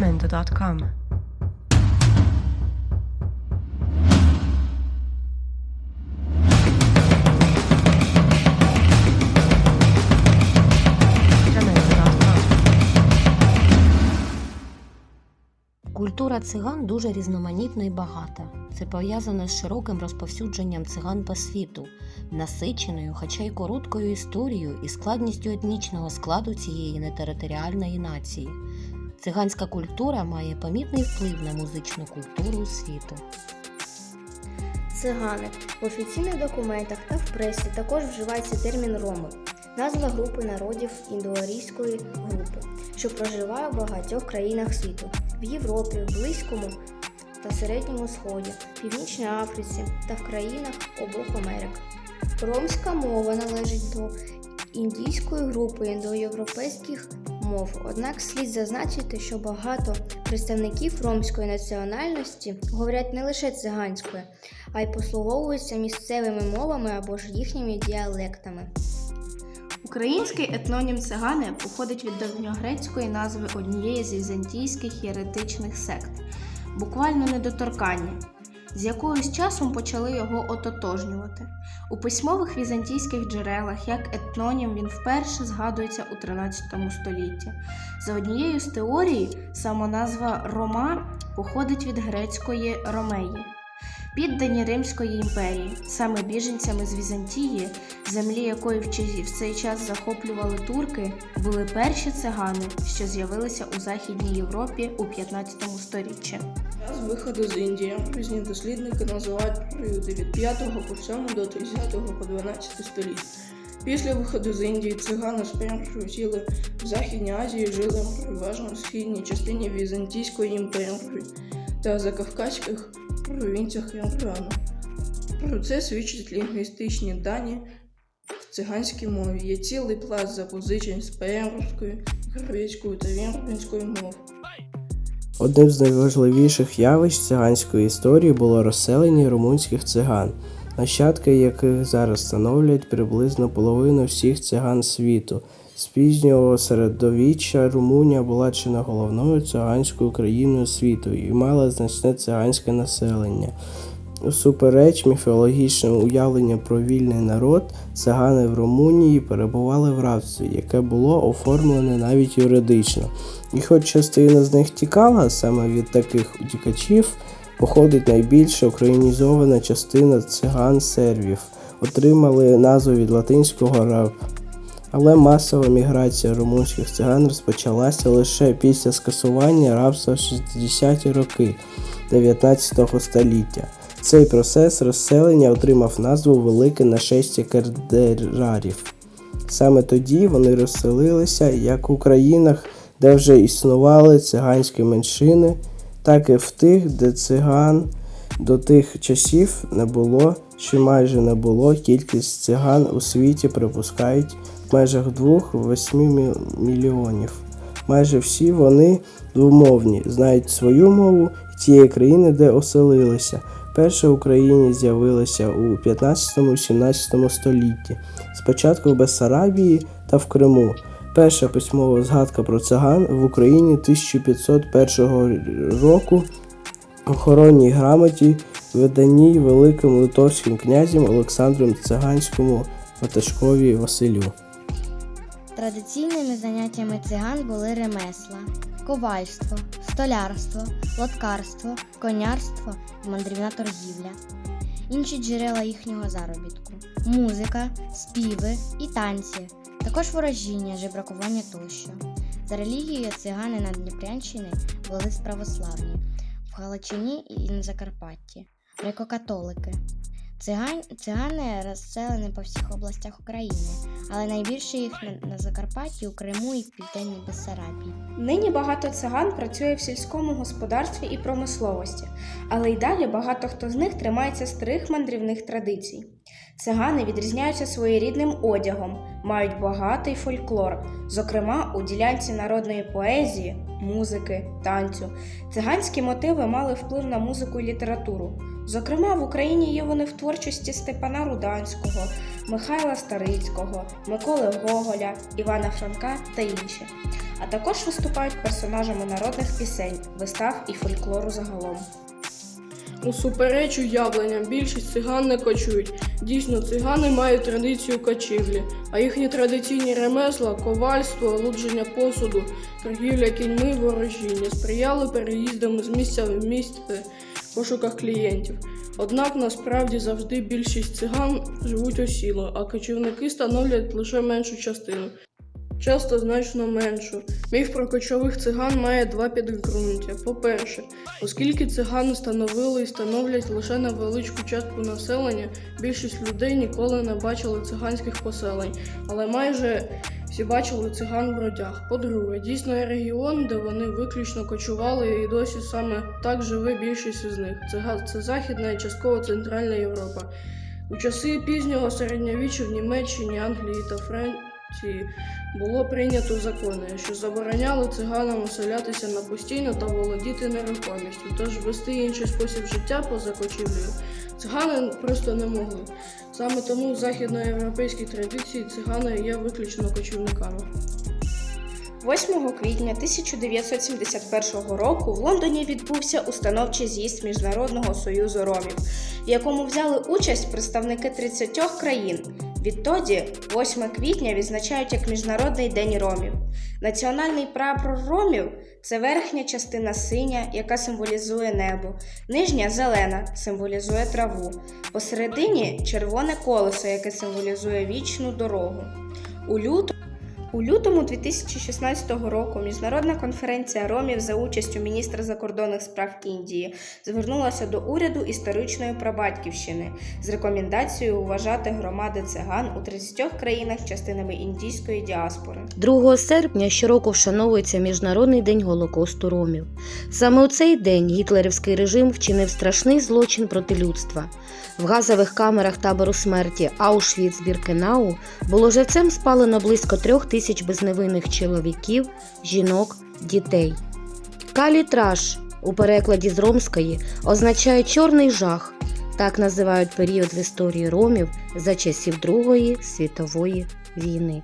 jamendo.com. Культура циган дуже різноманітна і багата. Це пов'язано з широким розповсюдженням циган по світу, насиченою, хоча й короткою історією і складністю етнічного складу цієї нетериторіальної нації. Циганська культура має помітний вплив на музичну культуру світу. Цигани. В офіційних документах та в пресі також вживається термін роми, назва групи народів індоарійської групи, що проживає в багатьох країнах світу в Європі, Близькому та Середньому Сході, Північній Африці та в країнах обох Америк. Ромська мова належить до індійської групи індоєвропейських мов. Однак слід зазначити, що багато представників ромської національності говорять не лише циганською, а й послуговуються місцевими мовами або ж їхніми діалектами. Український етнонім цигани походить від давньогрецької назви однієї з візантійських єретичних сект, буквально недоторканні, з якогось часом почали його ототожнювати. У письмових візантійських джерелах як етнонім він вперше згадується у 13 столітті. За однією з теорій, самоназва Рома походить від грецької ромеї. Піддані Римської імперії, саме біженцями з Візантії, землі якої в цей час захоплювали турки, були перші цигани, що з'явилися у Західній Європі у 15 сторіччі. Час виходу з Індії різні дослідники називають періоди від 5 по 7 до 30 по 12 століття. Після виходу з Індії цигани спершу сіли в Західній Азії, жили переважно в східній частині Візантійської імперії та закавказьких провінціях Ірану. Про це свідчать лінгвістичні дані в циганській мові. Є цілий пласт запозичень з перської, грецької та вірменської мов. Одним з найважливіших явищ циганської історії було розселення румунських циган, нащадки яких зараз становлять приблизно половину всіх циган світу. З пізнього середовіччя Румунія була чи не головною циганською країною світу і мала значне циганське населення. Усупереч міфологічним уявленням про вільний народ, цигани в Румунії перебували в рабстві, яке було оформлене навіть юридично. І хоч частина з них тікала, саме від таких утікачів походить найбільша українізована частина циган сервів, отримали назву від латинського раб. Але масова міграція румунських циган розпочалася лише після скасування рабства в 60-ті роки 19 століття. Цей процес розселення отримав назву Велике нашестя кердерарів. Саме тоді вони розселилися як у країнах, де вже існували циганські меншини, так і в тих, де циган до тих часів не було чи майже не було. Кількість циган у світі припускають в межах 2-8 мільйонів. Майже всі вони двомовні, знають свою мову тієї країни, де оселилися. Перша в Україні з'явилася у 15-17 столітті, спочатку в Бессарабії та в Криму. Перша письмова згадка про циган в Україні 1501 року в охоронній грамоті, виданій великим литовським князем Олександром Циганському Ватажкові Василю. Традиційними заняттями циган були ремесла, ковальство, столярство, лоткарство, конярство і мандрівна торгівля. Інші джерела їхнього заробітку музика, співи і танці, також ворожіння, жебракування тощо. За релігією цигани на Дніпрянщині були православні, в Галичині і на Закарпатті, греко-католики. Циган, цигани розселені по всіх областях України, але найбільше їх на, на Закарпатті, у Криму і в Південній Бессарабії. Нині багато циган працює в сільському господарстві і промисловості, але й далі багато хто з них тримається старих мандрівних традицій. Цигани відрізняються своєрідним одягом, мають багатий фольклор, зокрема у ділянці народної поезії, музики, танцю. Циганські мотиви мали вплив на музику і літературу. Зокрема, в Україні є вони в творчості Степана Руданського, Михайла Старицького, Миколи Гоголя, Івана Франка та інші. А також виступають персонажами народних пісень, вистав і фольклору загалом. Усупереч уявленням, більшість циган не кочують. Дійсно, цигани мають традицію кочівлі, а їхні традиційні ремесла, ковальство, лудження посуду, торгівля кіньми, ворожіння сприяли переїздам з місця в місце в пошуках клієнтів. Однак насправді завжди більшість циган живуть осіло, а кочівники становлять лише меншу частину. Часто значно меншу. Міф про кочових циган має два підґрунтя. По-перше, оскільки цигани становили і становлять лише невеличку частку населення, більшість людей ніколи не бачили циганських поселень, але майже всі бачили циган бродяг. По-друге, дійсно є регіон, де вони виключно кочували, і досі саме так живе більшість із них. Це, це Західна і частково Центральна Європа. У часи пізнього середньовіччя в Німеччині, Англії та Франції було прийнято закони, що забороняли циганам оселятися на постійно та володіти нерухомістю, тож вести інший спосіб життя поза кочівлею цигани просто не могли. Саме тому в західноєвропейській традиції цигани є виключно кочівниками. 8 квітня 1971 року в Лондоні відбувся установчий з'їзд Міжнародного союзу ромів, в якому взяли участь представники 30 країн. Відтоді, 8 квітня відзначають як Міжнародний день ромів. Національний прапор ромів це верхня частина синя, яка символізує небо, нижня зелена символізує траву, посередині червоне колесо, яке символізує вічну дорогу. У лютому у лютому 2016 року Міжнародна конференція ромів за участю міністра закордонних справ Індії звернулася до уряду історичної прабатьківщини з рекомендацією вважати громади циган у 30 країнах частинами індійської діаспори. 2 серпня щороку вшановується Міжнародний день Голокосту ромів. Саме у цей день гітлерівський режим вчинив страшний злочин проти людства. В газових камерах табору смерті Аушвіц-Біркенау було живцем спалено близько трьох тисяч безневинних чоловіків, жінок, дітей. Калітраж у перекладі з ромської означає чорний жах. Так називають період в історії ромів за часів Другої світової війни.